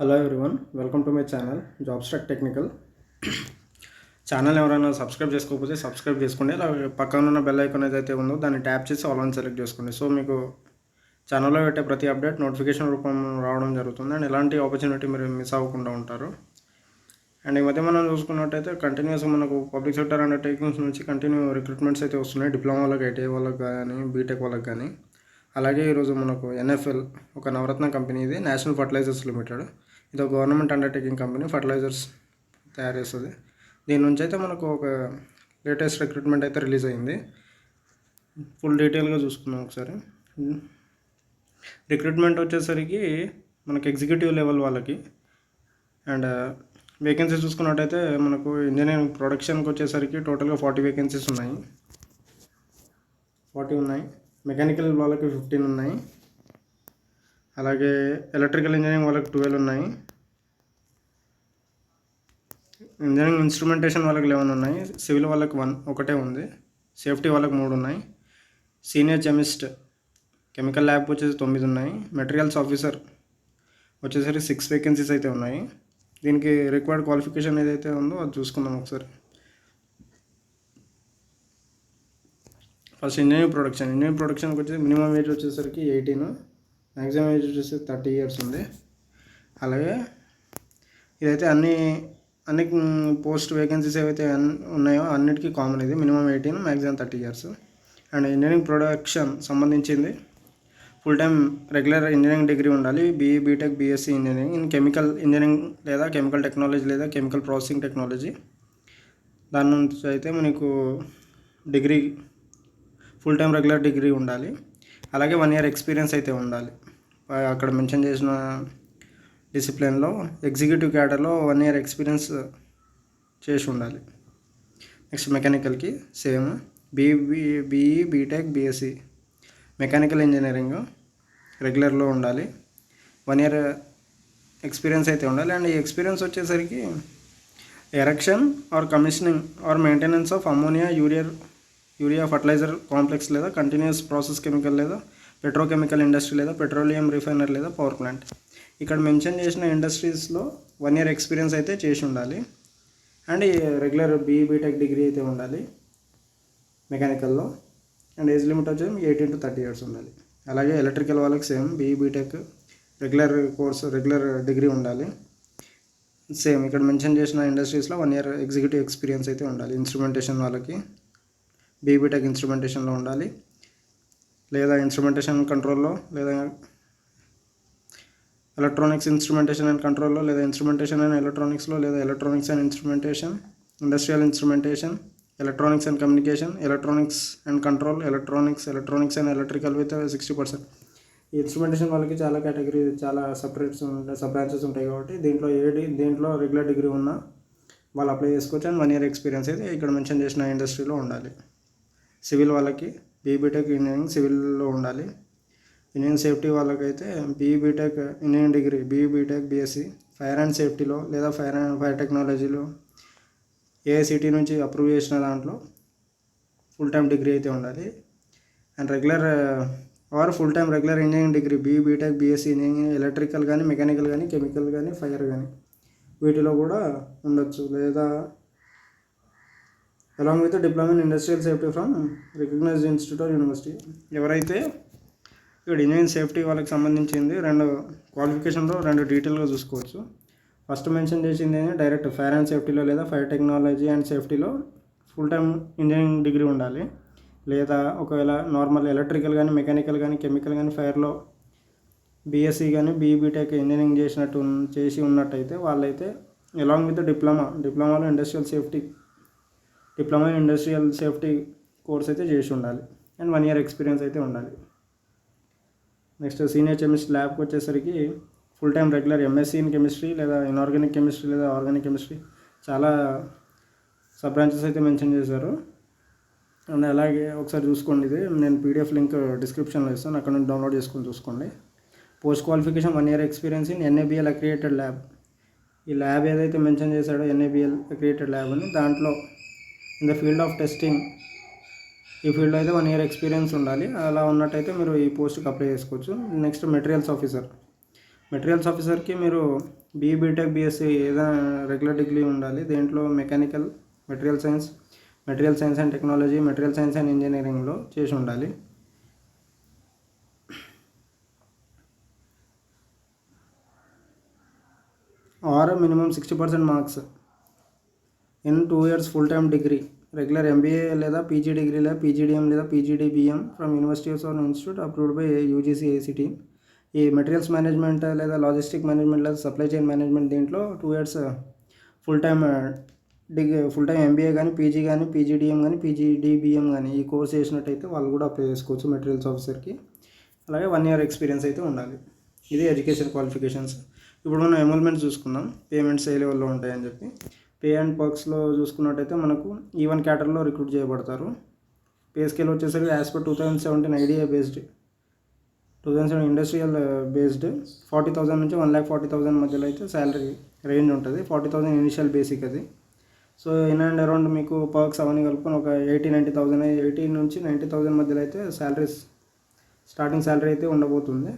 Hello everyone welcome to my channel job struck technical channel ఎవరైనా subscribe చేసుకోకపోతే subscribe చేసుకోండి. అలాగే పక్కన ఉన్న బెల్ ఐకాన్ ఏదైతే ఉందో దాన్ని ట్యాప్ చేసి ఆల్ అని సెలెక్ట్ చేసుకోండి. సో మీకు ఛానల్లో పెట్టే ప్రతి అప్డేట్ నోటిఫికేషన్ రూపం రావడం జరుగుతుంది. అండ్ ఎలాంటి ఆపర్చునిటీ మీరు మిస్ అవ్వకుండా ఉంటారు. అండ్ ఈ మధ్య మనం చూసుకున్నట్టయితే కంటిన్యూస్ మనకు పబ్లిక్ సెక్టర్ అండర్టేకింగ్స్ నుంచి కంటిన్యూ రిక్రూట్మెంట్స్ అయితే వస్తున్నాయి. డిప్లొమా వాళ్ళకి ఐటీఐ వాళ్ళకి కానీ బీటెక్ వాళ్ళకి కానీ. అలాగే ఈరోజు మనకు ఎన్ఎఫ్ఎల్ ఒక నవరత్న కంపెనీ ఇది నేషనల్ ఫర్టిలైజర్స్ లిమిటెడ్ ఇది ఒక గవర్నమెంట్ అండర్టేకింగ్ కంపెనీ ఫర్టిలైజర్స్ తయారు చేస్తుంది. దీని నుంచి అయితే మనకు ఒక లేటెస్ట్ రిక్రూట్మెంట్ అయితే రిలీజ్ అయింది. ఫుల్ డీటెయిల్గా చూసుకున్నాం ఒకసారి. రిక్రూట్మెంట్ వచ్చేసరికి మనకు ఎగ్జిక్యూటివ్ లెవెల్ వాళ్ళకి అండ్ వేకెన్సీ uh, చూసుకున్నట్టయితే మనకు ఇంజనీరింగ్ ప్రొడక్షన్కి వచ్చేసరికి టోటల్గా ఫార్టీ వేకెన్సీస్ ఉన్నాయి. ఫార్టీ ఉన్నాయి. మెకానికల్ వాళ్ళకి ఫిఫ్టీన్ ఉన్నాయి. అలాగే ఎలక్ట్రికల్ ఇంజనీరింగ్ వాళ్ళకి ట్వెల్వ్ ఉన్నాయి. ఇంజనీరింగ్ ఇన్స్ట్రుమెంటేషన్ వాళ్ళకి లెవెన్ ఉన్నాయి. సివిల్ వాళ్ళకి వన్ ఒకటే ఉంది. సేఫ్టీ వాళ్ళకి మూడు ఉన్నాయి. సీనియర్ కెమిస్ట్ కెమికల్ ల్యాబ్ వచ్చేసి తొమ్మిది ఉన్నాయి. మెటీరియల్స్ ఆఫీసర్ వచ్చేసరికి సిక్స్ వేకెన్సీస్ అయితే ఉన్నాయి. దీనికి రిక్వైర్డ్ క్వాలిఫికేషన్ ఏదైతే ఉందో అది చూసుకుందాం ఒకసారి. First engineering production. ఇంజనీరింగ్ ప్రొడక్షన్కి వచ్చేసి మినిమం ఏజ్ వచ్చేసరికి ఎయిటీన్. మ్యాక్సిమం ఏజ్ వచ్చేసి థర్టీ ఇయర్స్ ఉంది. అలాగే ఇదైతే అన్ని అన్ని పోస్ట్ వేకెన్సీస్ ఏవైతే ఉన్నాయో అన్నిటికీ కామన్ ఇది. Minimum eighteen maximum thirty years and engineering production సంబంధించింది. Full time regular engineering degree ఉండాలి. BE BTech BSc engineering in chemical engineering లేదా కెమికల్ టెక్నాలజీ లేదా కెమికల్ ప్రాసెసింగ్ టెక్నాలజీ దాని నుంచి అయితే మనకు degree full time regular degree ఉండాలి. అలాగే వన్ ఇయర్ ఎక్స్పీరియన్స్ అయితే ఉండాలి. అక్కడ మెన్షన్ చేసిన డిసిప్లిన్లో ఎగ్జిక్యూటివ్ క్యాడర్లో వన్ ఇయర్ ఎక్స్పీరియన్స్ చేసి ఉండాలి. Next మెకానికల్కి same BB BE BTech BSc. Mechanical engineering రెగ్యులర్లో ఉండాలి. వన్ ఇయర్ ఎక్స్పీరియన్స్ అయితే ఉండాలి. అండ్ ఈ ఎక్స్పీరియన్స్ వచ్చేసరికి erection or commissioning or maintenance of ammonia urea urea fertiliser complex లేదా కంటిన్యూస్ ప్రాసెస్ కెమికల్ లేదా పెట్రోకెమికల్ ఇండస్ట్రీ లేదా పెట్రోలియం రిఫైనర్ లేదా power plant. ఇక్కడ మెన్షన్ చేసిన ఇండస్ట్రీస్లో వన్ ఇయర్ ఎక్స్పీరియన్స్ అయితే చేసి ఉండాలి. And regular BE BTech degree అయితే ఉండాలి మెకానికల్లో. అండ్ ఏజ్ లిమిట్ వచ్చేసి ఎయిటీన్ టు థర్టీ ఇయర్స్ ఉండాలి. అలాగే ఎలక్ట్రికల్ వాళ్ళకి same BE BTech regular course regular degree ఉండాలి. సేమ్ ఇక్కడ మెన్షన్ చేసిన ఇండస్ట్రీస్లో వన్ ఇయర్ ఎగ్జిక్యూటివ్ ఎక్స్పీరియన్స్ అయితే ఉండాలి. ఇన్స్ట్రుమెంటేషన్ వాళ్ళకి బీబీటెక్ ఇన్స్ట్రుమెంటేషన్లో ఉండాలి. లేదా ఇన్స్ట్రుమెంటేషన్ కంట్రోల్లో లేదా ఎలక్ట్రానిక్స్ ఇన్స్ట్రుమెంటేషన్ అండ్ కంట్రోల్లో లేదా ఇన్స్ట్రుమెంటేషన్ అండ్ ఎలక్ట్రానిక్స్లో లేదా electronics and instrumentation industrial instrumentation electronics and communication electronics and control electronics electronics and electrical with sixty percent ఈ ఇన్స్ట్రుమెంటేషన్ వాళ్ళకి చాలా కేటగిరీ చాలా సపరేట్స్ ఉంటాయి సబ్ బ్రాంచెస్ ఉంటాయి కాబట్టి దీంట్లో ఏడి దీంట్లో రెగ్యులర్ డిగ్రీ ఉన్న వాళ్ళు అప్లై చేసుకోవచ్చు. అండ్ వన్ ఇయర్ ఎక్స్పీరియన్స్ అయితే ఇక్కడ మెన్షన్ చేసిన ఇండస్ట్రీలో ఉండాలి. సివిల్ వాళ్ళకి బీబీటెక్ ఇంజనీరింగ్ సివిల్లో ఉండాలి. ఇంజనీరింగ్ సేఫ్టీ వాళ్ళకైతే BE BTech engineering degree BE BTech BSc fire and సేఫ్టీలో లేదా ఫైర్ అండ్ ఫైర్ టెక్నాలజీలో ఏఐసిటీ నుంచి అప్రూవ్ చేసిన దాంట్లో ఫుల్ టైం డిగ్రీ అయితే ఉండాలి. And regular or full time regular engineering degree BE BTech BSc engineering electrical కానీ mechanical కానీ chemical కానీ ఫైర్ కానీ వీటిలో కూడా ఉండొచ్చు. లేదా along with diploma in industrial safety from recognised institute of university ఎవరైతే ఇక్కడ ఇంజనీరింగ్ సేఫ్టీ వాళ్ళకి సంబంధించింది రెండు క్వాలిఫికేషన్లో రెండు డీటెయిల్గా చూసుకోవచ్చు. ఫస్ట్ మెన్షన్ చేసింది ఏంటి డైరెక్ట్ ఫైర్ అండ్ సేఫ్టీలో లేదా ఫైర్ టెక్నాలజీ అండ్ సేఫ్టీలో ఫుల్ టైం ఇంజనీరింగ్ డిగ్రీ ఉండాలి. లేదా ఒకవేళ నార్మల్ ఎలక్ట్రికల్ కానీ మెకానికల్ కానీ కెమికల్ కానీ ఫైర్లో బీఎస్సీ కానీ బీబీటెక్ ఇంజనీరింగ్ చేసినట్టు చేసి ఉన్నట్టయితే వాళ్ళైతే along with diploma డిప్లొమాలో industrial safety diploma in industrial safety course అయితే చేసి ఉండాలి. అండ్ వన్ ఇయర్ ఎక్స్పీరియన్స్ అయితే ఉండాలి. నెక్స్ట్ సీనియర్ కెమిస్ట్రీ ల్యాబ్కి వచ్చేసరికి full time regular MSc in chemistry లేదా ఇన్ఆర్గానిక్ కెమిస్ట్రీ లేదా ఆర్గానిక్ కెమిస్ట్రీ చాలా సబ్ బ్రాంచెస్ అయితే మెన్షన్ చేశారు. అండ్ అలాగే ఒకసారి చూసుకోండి ఇది. నేను పీడిఎఫ్ లింక్ డిస్క్రిప్షన్లో ఇస్తాను. అక్కడ నుంచి డౌన్లోడ్ చేసుకొని చూసుకోండి. Post qualification one year experience in NABL accredited lab. ఈ ల్యాబ్ ఏదైతే మెన్షన్ చేశాడో ఎన్ఏబిఎల్ అక్రియేటెడ్ ల్యాబ్ అని దాంట్లో in the field of testing ఈ ఫీల్డ్లో అయితే వన్ ఇయర్ ఎక్స్పీరియన్స్ ఉండాలి. అలా ఉన్నట్టయితే మీరు ఈ పోస్ట్కి అప్లై చేసుకోవచ్చు. Next materials officer. మెటీరియల్స్ ఆఫీసర్కి మీరు బీఈ బీటెక్ బీఎస్సీ ఏదైనా రెగ్యులర్ డిగ్రీ ఉండాలి. దేంట్లో mechanical material science material science and technology material science and ఇంజనీరింగ్లో చేసి ఉండాలి. Or minimum sixty percent marks. In two years full time degree. Regular MBA లేదా PG degree లేదా పీజీడిఎం లేదా PGDBM from universities or institute approved by UGC AICTE materials management లేదా logistic management లేదా supply chain management దీంట్లో two years full time degree full time MBA కానీ PG కానీ PGDM కానీ PGDBM కానీ ఈ కోర్స్ చేసినట్టయితే వాళ్ళు కూడా అప్లై చేసుకోవచ్చు మెటీరియల్స్ ఆఫీసర్కి అలాగే వన్ ఇయర్ ఎక్స్పీరియన్స్ అయితే ఉండాలి. ఇది ఎడ్యుకేషన్ క్వాలిఫికేషన్స్ ఇప్పుడు మనం ఎన్రోల్మెంట్ చూసుకుందాం. పేమెంట్స్ ఏ లెవెల్లో ఉంటాయని చెప్పి. పే అండ్ పర్క్స్లో చూసుకున్నట్టయితే మనకు ఈవెన్ క్యాటర్లో రిక్రూట్ చేయబడతారు. పే స్కేల్ వచ్చేసరికి as per two thousand seventeen IDA based two thousand seven industrial based forty thousand నుంచి వన్ ల్యాక్ ఫార్టీ థౌసండ్ మధ్యలో అయితే శాలరీ రేంజ్ ఉంటుంది. ఫార్టీ థౌసండ్ ఇనిషియల్ బేసిక్ అది. సో ఇన్ అండ్ అరౌండ్ మీకు perks అవన్నీ కలుపుకొని ఒక ఎయిటీ నైంటీ థౌసండ్ ఎయిటీ నుంచి నైంటీ థౌసండ్ మధ్యలో అయితే శాలరీస్ స్టార్టింగ్ శాలరీ అయితే ఉండబోతుంది.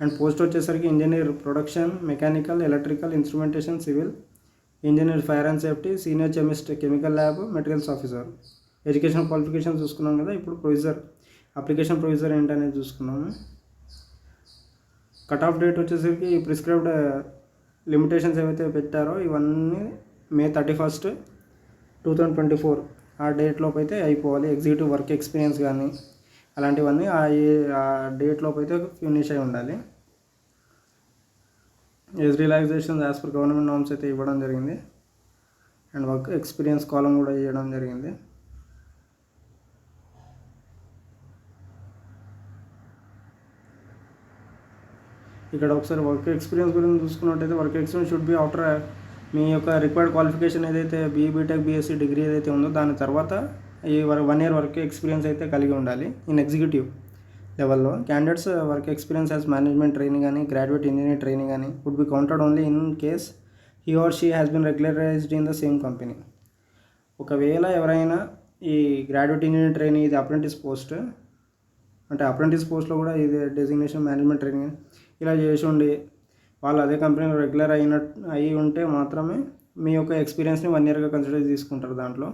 అండ్ పోస్ట్ వచ్చేసరికి engineer production mechanical electrical instrumentation civil engineer fire and safety senior chemist chemical lab materials officer education qualification చూసుకున్నాం కదా ఇప్పుడు ప్రొవిజర్ అప్లికేషన్ ప్రొవిజర్ ఏంటనేది చూసుకున్నాము. కట్ ఆఫ్ డేట్ వచ్చేసరికి ప్రిస్క్రైబ్డ్ లిమిటేషన్స్ uh, ఏవైతే పెట్టారో ఇవన్నీ May thirty first two thousand twenty four ఆ డేట్లోపు అయితే అయిపోవాలి. ఎగ్జిక్యూటివ్ వర్క్ ఎక్స్పీరియన్స్ కానీ అలాంటివన్నీ ఆ డేట్లోపు డేట్ అయితే ఫినిష్ అయి ఉండాలి. Age relaxation as per government norms అయితే ఇవ్వడం జరిగింది. అండ్ వర్క్ ఎక్స్పీరియన్స్ కాలం కూడా ఇవ్వడం జరిగింది. ఇక్కడ ఒకసారి వర్క్ ఎక్స్పీరియన్స్ గురించి చూసుకున్నట్టయితే work experience should be after మీ యొక్క రిక్వైర్డ్ క్వాలిఫికేషన్ ఏదైతే బీఈ బీటెక్ బీఎస్సీ డిగ్రీ ఏదైతే ఉందో దాని తర్వాత ఈ వన్ ఇయర్ వర్క్ ఎక్స్పీరియన్స్ అయితే కలిగి ఉండాలి. ఇన్ ఎగ్జిక్యూటివ్ లెవెల్లో. Candidates work experience as management training కానీ గ్రాడ్యుయేట్ ఇంజనీర్ ట్రైనింగ్ కానీ would be counted only in case he or she has been regularized in the same company ఒకవేళ ఎవరైనా ఈ graduate engineer training ఇది అప్రెంటిస్ పోస్ట్ అంటే apprentice పోస్ట్లో కూడా ఇది డెసిగ్నేషన్ మేనేజ్మెంట్ ట్రైనింగ్ ఇలా చేసి ఉండి వాళ్ళు అదే కంపెనీలో రెగ్యులర్ అయినట్టు అయి ఉంటే మాత్రమే మీ యొక్క ఎక్స్పీరియన్స్ని వన్ ఇయర్గా కన్సిడర్ తీసుకుంటారు దాంట్లో.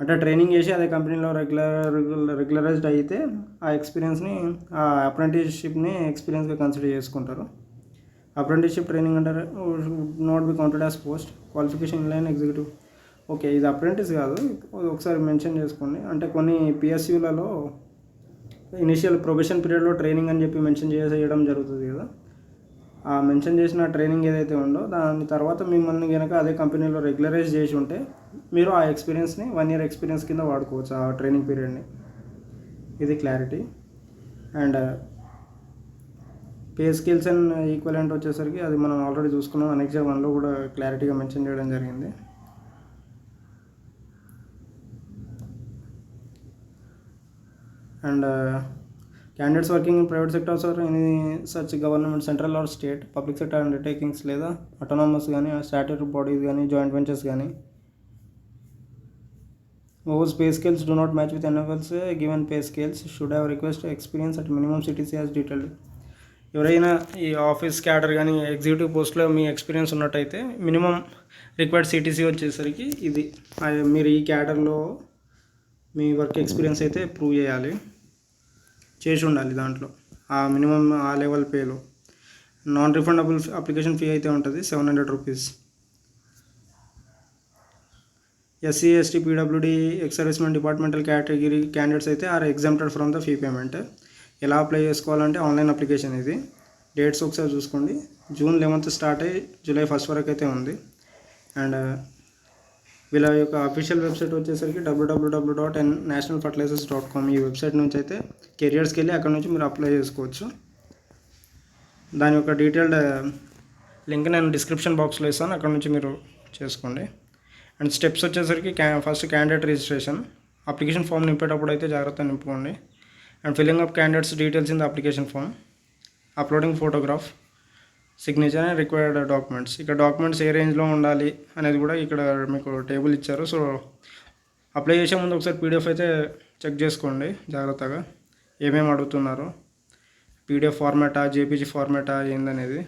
అంటే ట్రైనింగ్ చేసి అదే కంపెనీలో రెగ్యులర్ రెగ్యులరైజ్డ్ అయితే ఆ ఎక్స్పీరియన్స్ని ఆ అప్రెంటిస్షిప్ని ఎక్స్పీరియన్స్గా కన్సిడర్ చేసుకుంటారు. అప్రెంటిస్షిప్ ట్రైనింగ్ అంటారు. Not be counted as post qualification line executive okay ఇది అప్రెంటిస్ కాదు. ఒకసారి మెన్షన్ చేసుకోండి. అంటే కొన్ని పిఎస్యూలలో ఇనిషియల్ ప్రొఫెషన్ పీరియడ్లో ట్రైనింగ్ అని చెప్పి మెన్షన్ చేసేయడం జరుగుతుంది కదా. మెన్షన్ చేసిన ట్రైనింగ్ ఏదైతే ఉందో దాని తర్వాత మిమ్మల్ని కనుక అదే కంపెనీలో రెగ్యులరైజ్ చేసి ఉంటే మీరు ఆ ఎక్స్పీరియన్స్ని వన్ ఇయర్ ఎక్స్పీరియన్స్ కింద వాడుకోవచ్చు ఆ ట్రైనింగ్ పీరియడ్ని ఇది clarity and pay skills and equivalent వచ్చేసరికి అది మనం ఆల్రెడీ చూసుకున్నాం. అనెక్జా వన్లో కూడా క్లారిటీగా మెన్షన్ చేయడం జరిగింది. And candidates working in private sectors or any such government central or state public sector undertakings లేదా అటోనామస్ కానీ స్టాట్యూటరీ బాడీస్ కానీ జాయింట్ వెంచర్స్ కానీ overs pay scales do not match with NFLs given pay scales should have request experience at minimum CTC as detailed ఎవరైనా ఈ office cadre కానీ executive పోస్ట్లో మీ experience ఉన్నట్టయితే మినిమం రిక్వైర్డ్ సిటీసీ వచ్చేసరికి ఇది. మీరు ఈ క్యాడర్లో మీ వర్క్ ఎక్స్పీరియన్స్ అయితే ప్రూవ్ చేయాలి. చేసి ఉండాలి దాంట్లో. ఆ మినిమం ఆ లెవెల్ పేలో. నాన్ రిఫండబుల్ అప్లికేషన్ ఫీ అయితే ఉంటుంది seven hundred rupees. SC ST PWD ex servicemen departmental category candidates అయితే are exempted from the fee payment ఎలా అప్లై చేసుకోవాలంటే ఆన్లైన్ అప్లికేషన్ ఇది. డేట్స్ ఒకసారి చూసుకోండి. జూన్ లెవెన్త్ స్టార్ట్ అయ్యి జూలై ఫస్ట్ వరకు అయితే ఉంది. అండ్ వీళ్ళ యొక్క అఫీషియల్ వెబ్సైట్ వచ్చేసరికి డబ్ల్యూడబ్ల్యూడబ్ల్యూ dot N national fertilizers dot com ఈ వెబ్సైట్ నుంచి అయితే కెరియర్స్కి వెళ్ళి అక్కడ నుంచి మీరు అప్లై చేసుకోవచ్చు. దాని యొక్క డీటెయిల్డ్ లింక్ uh, నేను డిస్క్రిప్షన్ బాక్స్లో ఇస్తాను. అక్కడ నుంచి మీరు చేసుకోండి. అండ్ స్టెప్స్ వచ్చేసరికి క్యా first candidate registration application form నింపేటప్పుడు అయితే జాగ్రత్తగా నింపుకోండి. And filling up candidates details in the application form uploading photograph signature and required documents ఇక్కడ డాక్యుమెంట్స్ ఏ రేంజ్లో ఉండాలి అనేది కూడా ఇక్కడ మీకు టేబుల్ ఇచ్చారు. సో అప్లై చేసే ముందు ఒకసారి పీడిఎఫ్ అయితే చెక్ చేసుకోండి జాగ్రత్తగా. ఏమేమి అడుగుతున్నారు? పీడిఎఫ్ ఫార్మాటా జేపీజీ ఫార్మాటా ఏందనేది?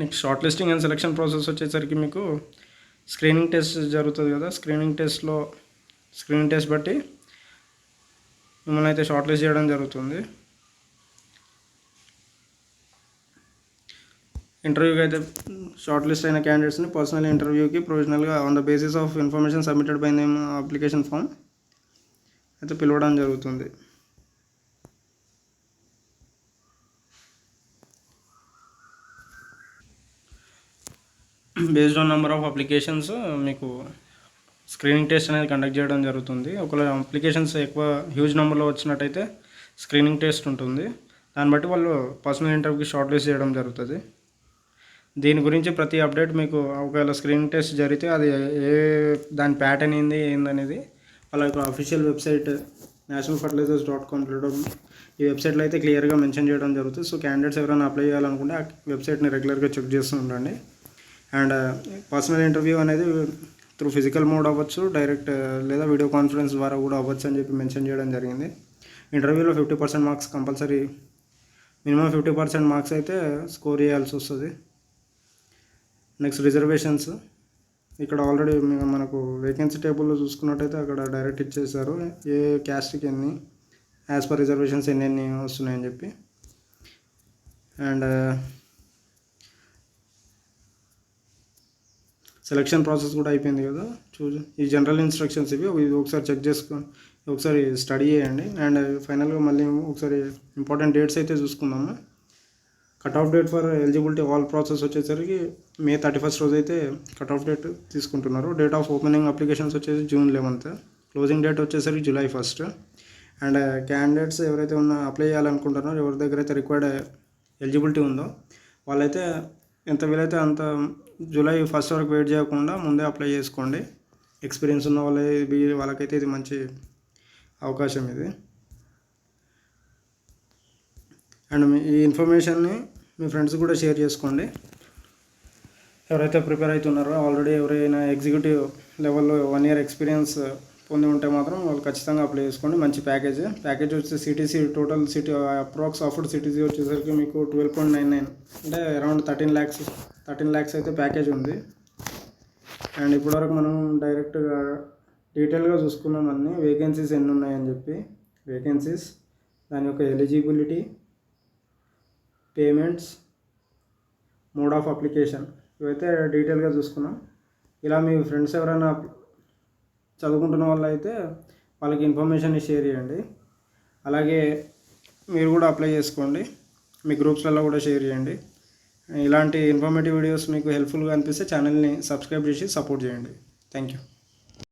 Next short listing and selection process వచ్చేసరికి మీకు స్క్రీనింగ్ టెస్ట్ జరుగుతుంది కదా. స్క్రీనింగ్ టెస్ట్లో స్క్రీనింగ్ టెస్ట్ బట్టి మిమ్మల్ని అయితే షార్ట్ లిస్ట్ చేయడం జరుగుతుంది. ఇంటర్వ్యూకి అయితే షార్ట్ లిస్ట్ అయిన క్యాండిడేట్స్ని పర్సనల్ ఇంటర్వ్యూకి ప్రొవిజనల్గా on the basis of information submitted by name application form అయితే పిలవడం జరుగుతుంది. Based on number of applications మీకు స్క్రీనింగ్ టెస్ట్ అనేది కండక్ట్ చేయడం జరుగుతుంది. ఒకవేళ అప్లికేషన్స్ ఎక్కువ హ్యూజ్ నెంబర్లో వచ్చినట్టయితే స్క్రీనింగ్ టెస్ట్ ఉంటుంది. దాన్ని బట్టి వాళ్ళు పర్సనల్ ఇంటర్వ్యూకి షార్ట్ లిస్ట్ చేయడం జరుగుతుంది. దీని గురించి ప్రతి అప్డేట్ మీకు ఒకవేళ స్క్రీన్ టెస్ట్ జరిగితే అది ఏ దాని ప్యాటర్న్ ఏంది ఏందనేది వాళ్ళ యొక్క official website national fertilizers dot కామ్లో ఈ వెబ్సైట్లో అయితే క్లియర్గా మెన్షన్ చేయడం జరుగుతుంది. సో క్యాండిడేట్స్ ఎవరైనా అప్లై చేయాలనుకుంటే ఆ వెబ్సైట్ని రెగ్యులర్గా చెక్ చేస్తూ ఉండండి. అండ్ పర్సనల్ ఇంటర్వ్యూ అనేది త్రూ ఫిజికల్ మోడ్ అవ్వచ్చు డైరెక్ట్ uh, లేదా వీడియో కాన్ఫరెన్స్ ద్వారా కూడా అవ్వచ్చు అని చెప్పి మెన్షన్ చేయడం జరిగింది. ఇంటర్వ్యూలో fifty percent marks compulsory minimum fifty percent marks అయితే స్కోర్ చేయాల్సి వస్తుంది. Next reservations. ఇక్కడ ఆల్రెడీ మనకు వేకెన్సీ టేబుల్లో చూసుకున్నట్టయితే అక్కడ డైరెక్ట్ ఇచ్చేసారు ఏ క్యాస్ట్కి ఎన్ని యాజ్ పర్ రిజర్వేషన్స్ ఎన్ని ఎన్ని వస్తున్నాయని చెప్పి. అండ్ సెలక్షన్ ప్రాసెస్ కూడా అయిపోయింది కదా. చూ ఈ జనరల్ ఇన్స్ట్రక్షన్స్ ఇవి. ఇది ఒకసారి చెక్ చేసుకో ఒకసారి స్టడీ చేయండి. అండ్ ఫైనల్గా మళ్ళీ ఒకసారి ఇంపార్టెంట్ డేట్స్ అయితే చూసుకుందాము. Cut off date for eligibility all process వచ్చేసరికి మే థర్టీ ఫస్ట్ రోజు అయితే కట్ ఆఫ్ డేట్ తీసుకుంటున్నారు. డేట్ ఆఫ్ ఓపెనింగ్ అప్లికేషన్స్ వచ్చేసి జూన్ లెవెన్త్ క్లోజింగ్ డేట్ వచ్చేసరికి జూలై ఫస్ట్ అండ్ క్యాండిడేట్స్ ఎవరైతే ఉన్న అప్లై చేయాలనుకుంటున్నారో ఎవరి దగ్గర అయితే రిక్వైర్డ్ ఎలిజిబిలిటీ ఉందో వాళ్ళైతే ఎంత వీలైతే అంత జూలై ఫస్ట్ వరకు వెయిట్ చేయకుండా ముందే అప్లై చేసుకోండి. ఎక్స్పీరియన్స్ ఉన్న వాళ్ళే వాళ్ళకైతే ఇది మంచి అవకాశం ఇది. అండ్ మీ ఈ ఇన్ఫర్మేషన్ని మీ ఫ్రెండ్స్ కూడా షేర్ చేసుకోండి. ఎవరైతే ప్రిపేర్ అవుతున్నారో ఆల్రెడీ ఎవరైనా ఎగ్జిక్యూటివ్ లెవెల్లో వన్ ఇయర్ ఎక్స్పీరియన్స్ పొంది ఉంటే మాత్రం వాళ్ళు ఖచ్చితంగా అప్లై చేసుకోండి. మంచి ప్యాకేజ్ ప్యాకేజ్ వచ్చి CTC total city approx offered CTC వచ్చేసరికి మీకు ట్వెల్వ్ పాయింట్ నైన్ నైన్ అంటే around thirteen lakhs thirteen lakhs అయితే ప్యాకేజ్ ఉంది. అండ్ ఇప్పటివరకు మనం డైరెక్ట్గా డీటెయిల్గా చూసుకున్నాం అన్నీ వేకెన్సీస్ ఎన్ని ఉన్నాయని చెప్పి వేకెన్సీస్ దాని యొక్క eligibility payments mode of application ఇవైతే డీటెయిల్గా చూసుకున్నాం. ఇలా మీ ఫ్రెండ్స్ ఎవరైనా చదువుకుంటున్న వాళ్ళు అయితే వాళ్ళకి ఇన్ఫర్మేషన్ షేర్ చేయండి. అలాగే మీరు కూడా అప్లై చేసుకోండి. మీ గ్రూప్స్లలో కూడా షేర్ చేయండి. ఇలాంటి ఇన్ఫర్మేటివ్ వీడియోస్ మీకు హెల్ప్ఫుల్గా అనిపిస్తే ఛానల్ని సబ్స్క్రైబ్ చేసి సపోర్ట్ చేయండి. Thank you.